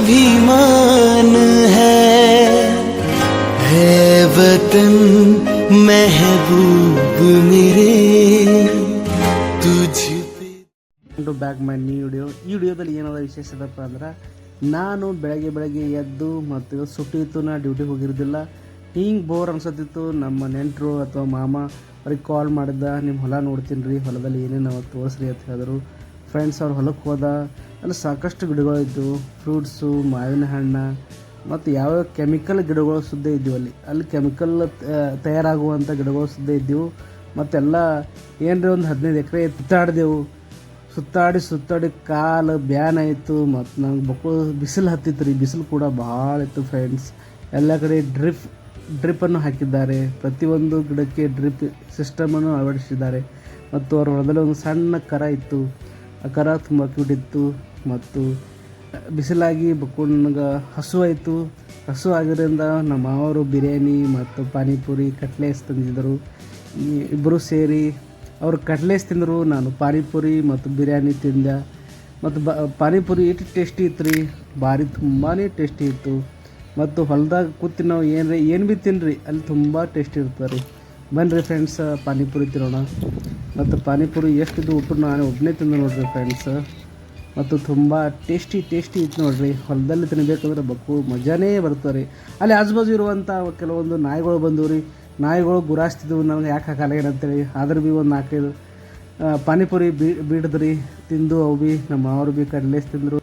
अभिमान है। है वतन महबूब मेरे। तुझ to back my new video ಈ ವಿಡಿಯೋದಲ್ಲಿ ಏನಾದ ವಿಶೇಷದಪ್ಪ ಅಂದ್ರೆ ನಾನು ಬೆಳಗ್ಗೆ ಬೆಳಗ್ಗೆ ಎದ್ದು ಮತ್ತು ಸುಟ್ಟಿತ್ತು ನಾ ಡ್ಯೂಟಿಗೆ ಹೋಗಿರೋದಿಲ್ಲ. ಹಿಂಗೆ ಬೋರ್ ಅನ್ಸತ್ತಿತ್ತು. ನಮ್ಮ ನೆಂಟರು ಅಥವಾ ಮಾಮ ಅವ್ರಿಗೆ ಕಾಲ್ ಮಾಡಿದ್ದ ನಿಮ್ಮ ಹೊಲ ನೋಡ್ತೀನಿ ರೀ, ಹೊಲದಲ್ಲಿ ಏನೇನು ತೋರಿಸ್ರಿ ಅಂತ ಹೇಳಿದ್ರು. ಫ್ರೆಂಡ್ಸ್ ಅವ್ರ ಹೊಲಕ್ಕೆ ಹೋದ, ಅಲ್ಲಿ ಸಾಕಷ್ಟು ಗಿಡಗಳಿದ್ದವು ಫ್ರೂಟ್ಸು ಮಾವಿನ ಹಣ್ಣು, ಮತ್ತು ಯಾವ್ಯಾವ ಕೆಮಿಕಲ್ ಗಿಡಗಳು ಸುದ್ದ ಇದ್ದವು ಅಲ್ಲಿ. ಅಲ್ಲಿ ಕೆಮಿಕಲ್ ತಯಾರಾಗುವಂಥ ಗಿಡಗಳು ಸುದ್ದ ಇದ್ದವು ಮತ್ತೆಲ್ಲ ಏನ್ರಿ ಒಂದು ಹದಿನೈದು ಎಕರೆ ಸುತ್ತಾಡಿದೆವು. ಸುತ್ತಾಡಿ ಸುತ್ತಾಡಿ ಕಾಲು ಬ್ಯಾನ್ ಆಯಿತು. ಮತ್ತು ನಂಗೆ ಬಕ್ಕಳು ಬಿಸಿಲು ಹತ್ತಿತ್ತು ರೀ ಬಿಸಿಲು ಕೂಡ ಭಾಳ ಇತ್ತು ಫ್ರೆಂಡ್ಸ್ ಎಲ್ಲ ಕಡೆ ಡ್ರಿಪ್ ಡ್ರಿಪ್ಪನ್ನು ಹಾಕಿದ್ದಾರೆ. ಪ್ರತಿಯೊಂದು ಗಿಡಕ್ಕೆ ಡ್ರಿಪ್ ಸಿಸ್ಟಮನ್ನು ಅಳವಡಿಸಿದ್ದಾರೆ. ಮತ್ತು ಅವ್ರ ಹೊಲದಲ್ಲಿ ಒಂದು ಸಣ್ಣ ಕರ ಇತ್ತು. ಆ ಕರ ತುಂಬ ಕ್ಯೂಟ್ ಇತ್ತು ಮತ್ತು ಬಿಸಿಲಾಗಿ ಬಕ್ಕೊಂಡು ನನಗೆ ಹಸು ಆಯಿತು. ಹಸು ಆಗಿದ್ದರಿಂದ ನಮ್ಮ ಮಾವರು ಬಿರಿಯಾನಿ ಮತ್ತು ಪಾನಿಪುರಿ, ಕಟ್ಲೇಸ್ ತಂದಿದ್ದರು. ಈ ಇಬ್ಬರು ಸೇರಿ ಅವರು ಕಟ್ಲೇಸ್ ತಿಂದರು, ನಾನು ಪಾನಿಪುರಿ ಮತ್ತು ಬಿರಿಯಾನಿ ತಿಂದೆ. ಮತ್ತು ಬ, ಪಾನಿಪುರಿ ಇಟ್ಟು ಟೇಸ್ಟಿ ಇತ್ತು ರೀ. ಭಾರಿ ತುಂಬಾ ಟೇಸ್ಟಿ ಇತ್ತು. ಮತ್ತು ಹೊಲದಾಗ ಕೂತಿ ನಾವು ಏನು ರೀ ಏನು ಭೀ ತಿನ್ನಿರಿ ಅಲ್ಲಿ ತುಂಬ ಟೇಸ್ಟಿ ಇರ್ತದೆ ರೀ. ಬನ್ನಿರಿ ಫ್ರೆಂಡ್ಸ್ ಪಾನಿಪುರಿ ತಿನ್ನೋಣ. ಮತ್ತು ಪಾನಿಪುರಿ ಎಷ್ಟಿದ್ದು ಊಟ ನಾನು ಒಬ್ಬನೇ ತಿಂದು ನೋಡ್ರಿ ಫ್ರೆಂಡ್ಸ್ ಮತ್ತು ತುಂಬ ಟೇಸ್ಟಿ ಟೇಸ್ಟಿ ಇತ್ತು ನೋಡಿರಿ. ಹೊಲದಲ್ಲಿ ತಿನ್ನಬೇಕಂದ್ರೆ ಬಕ್ಕು ಮಜಾನೇ ಬರ್ತವೆ ರೀ. ಅಲ್ಲಿ ಆಜುಬಾಜು ಇರುವಂಥ ಕೆಲವೊಂದು ನಾಯಿಗಳು ಬಂದವು ರೀ. ನಾಯಿಗಳು ಗುರಾಸ್ತಿದ್ವು. ನನಗೆ ಯಾಕೆ ಹಾಕಲ್ಲ ಏನಂತೇಳಿ. ಆದ್ರೆ ಭೀ ಒಂದು ನಾಲ್ಕೈದು ಪಾನಿಪುರಿ ಬೀ, ಬೀಡಿದ್ರಿ. ತಿಂದು ಅವು ಭೀ ನಮ್ಮ ಅವ್ರು ಭೀ ಕಡ್ಲೆಸ್ ತಿಂದರು.